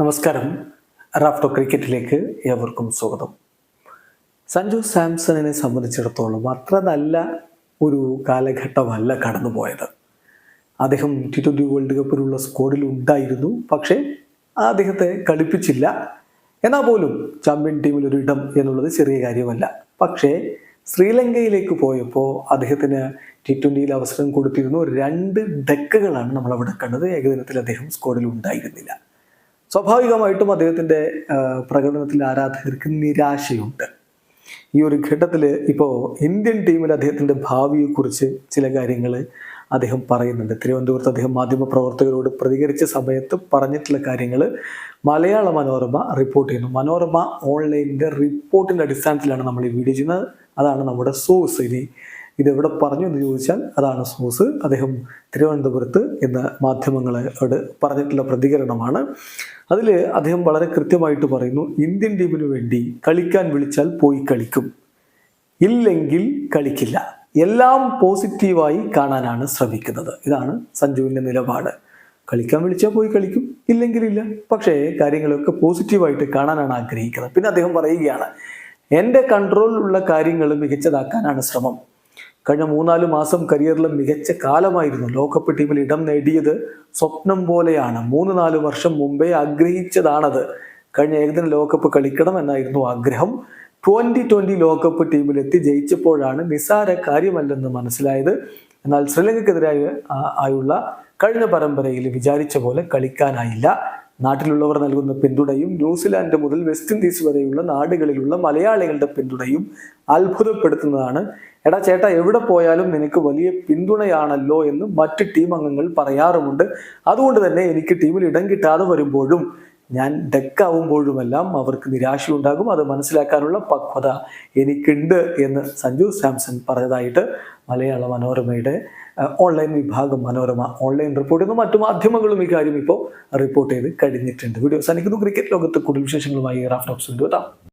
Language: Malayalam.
നമസ്കാരം. റാഫ്റ്റോ ക്രിക്കറ്റിലേക്ക് ഏവർക്കും സ്വാഗതം. സഞ്ജു സാംസണിനെ സംബന്ധിച്ചിടത്തോളം അത്ര നല്ല ഒരു കാലഘട്ടമല്ല കടന്നുപോയത്. അദ്ദേഹം ടി ട്വന്റി വേൾഡ് കപ്പിലുള്ള സ്ക്വാഡിൽ ഉണ്ടായിരുന്നു പക്ഷേ അദ്ദേഹത്തെ കളിപ്പിച്ചില്ല. എന്നാൽ പോലും ചാമ്പ്യൻ ടീമിൽ ഒരു ഇടം എന്നുള്ളത് ചെറിയ കാര്യമല്ല. പക്ഷേ ശ്രീലങ്കയിലേക്ക് പോയപ്പോൾ അദ്ദേഹത്തിന് ടി ട്വന്റിയിൽ അവസരം കൊടുത്തിരുന്നു. രണ്ട് ഡെക്കുകളാണ് നമ്മളവിടെ കണ്ടത്. ഏകദിനത്തിൽ അദ്ദേഹം സ്ക്വാഡിൽ ഉണ്ടായിരുന്നില്ല. സ്വാഭാവികമായിട്ടും അദ്ദേഹത്തിന്റെ പ്രകടനത്തിൽ ആരാധകർക്ക് നിരാശയുണ്ട്. ഈ ഒരു ഘട്ടത്തിൽ ഇപ്പോൾ ഇന്ത്യൻ ടീമിൽ അദ്ദേഹത്തിന്റെ ഭാവിയെക്കുറിച്ച് ചില കാര്യങ്ങൾ അദ്ദേഹം പറയുന്നുണ്ട്. തിരുവനന്തപുരത്ത് അദ്ദേഹം മാധ്യമപ്രവർത്തകരോട് പ്രതികരിച്ച സമയത്ത് പറഞ്ഞിട്ടുള്ള കാര്യങ്ങൾ മലയാള മനോരമ റിപ്പോർട്ട് ചെയ്യുന്നു. മനോരമ ഓൺലൈനിന്റെ റിപ്പോർട്ടിന്റെ അടിസ്ഥാനത്തിലാണ് നമ്മൾ ഈ വീഡിയോ ചെയ്യുന്നത്. അതാണ് നമ്മുടെ സോഴ്സ് ഇനി ഇതെവിടെ പറഞ്ഞു എന്ന് ചോദിച്ചാൽ അതാണ് സോസ്. അദ്ദേഹം തിരുവനന്തപുരത്ത് എന്ന മാധ്യമങ്ങളോട് പറഞ്ഞിട്ടുള്ള പ്രതികരണമാണ്. അതിൽ അദ്ദേഹം വളരെ കൃത്യമായിട്ട് പറയുന്നു ഇന്ത്യൻ ടീമിന് വേണ്ടി കളിക്കാൻ വിളിച്ചാൽ പോയി കളിക്കും. ഇല്ലെങ്കിൽ കളിക്കില്ല. എല്ലാം പോസിറ്റീവായി കാണാനാണ് ശ്രമിക്കുന്നത്. ഇതാണ് സഞ്ജുവിന്റെ നിലപാട്. കളിക്കാൻ വിളിച്ചാൽ പോയി കളിക്കും. ഇല്ലെങ്കിലില്ല പക്ഷേ കാര്യങ്ങളൊക്കെ പോസിറ്റീവായിട്ട് കാണാനാണ് ആഗ്രഹിക്കുന്നത്. പിന്നെ അദ്ദേഹം പറയുകയാണ് എന്റെ കൺട്രോളിലുള്ള കാര്യങ്ങൾ മികച്ചതാക്കാനാണ് ശ്രമം. കഴിഞ്ഞ മൂന്നാൽ മാസം കരിയറിലെ മികച്ച കാലമായിരുന്നു. ലോകകപ്പ് ടീമിൽ ഇടം നേടിയത് സ്വപ്നം പോലെയാണ്. മൂന്ന് നാല് വർഷം മുമ്പേ ആഗ്രഹിച്ചതാണത്. കഴിഞ്ഞ ഏകദിന ലോകകപ്പ് കളിക്കണം എന്നായിരുന്നു ആഗ്രഹം. ട്വന്റി ട്വന്റി ലോകകപ്പ് ടീമിലെത്തി ജയിച്ചപ്പോഴാണ് നിസാര കാര്യമല്ലെന്ന് മനസ്സിലായത്. എന്നാൽ ശ്രീലങ്കക്കെതിരായ ആയുള്ള കഴിഞ്ഞ പരമ്പരയിൽ വിചാരിച്ച പോലെ കളിക്കാനായില്ല. നാട്ടിലുള്ളവർ നൽകുന്ന പിന്തുണയും ന്യൂസിലാൻഡ് മുതൽ വെസ്റ്റ് ഇൻഡീസ് വരെയുള്ള നാടുകളിലുള്ള മലയാളികളുടെ പിന്തുണയും അത്ഭുതപ്പെടുത്തുന്നതാണ്. എടാ ചേട്ടാ എവിടെ പോയാലും നിനക്ക് വലിയ പിന്തുണയാണല്ലോ എന്ന് മറ്റ് ടീം അംഗങ്ങൾ പറയാറുമുണ്ട്. അതുകൊണ്ട് തന്നെ എനിക്ക് ടീമിൽ ഇടം കിട്ടാതെ വരുമ്പോഴും ഞാൻ ഡെക്കാവുമ്പോഴുമെല്ലാം അവർക്ക് നിരാശയുണ്ടാകും. അത് മനസ്സിലാക്കാനുള്ള പക്വത എനിക്കുണ്ട് എന്ന് സഞ്ജു സാംസൺ പറഞ്ഞതായിട്ട് മലയാള മനോരമയുടെ ഓൺലൈൻ വിഭാഗം മനോരമ ഓൺലൈൻ റിപ്പോർട്ട് ചെയ്യുന്നു മറ്റു മാധ്യമങ്ങളും ഇക്കാര്യം കാര്യം ഇപ്പോൾ റിപ്പോർട്ട് ചെയ്ത് കഴിഞ്ഞിട്ടുണ്ട്. വീഡിയോ സനിക്കുന്നു ക്രിക്കറ്റ് ലോകത്ത് കൂടുതൽ വിശേഷങ്ങളുമായി റാഫ് വീണ്ടും എത്താം.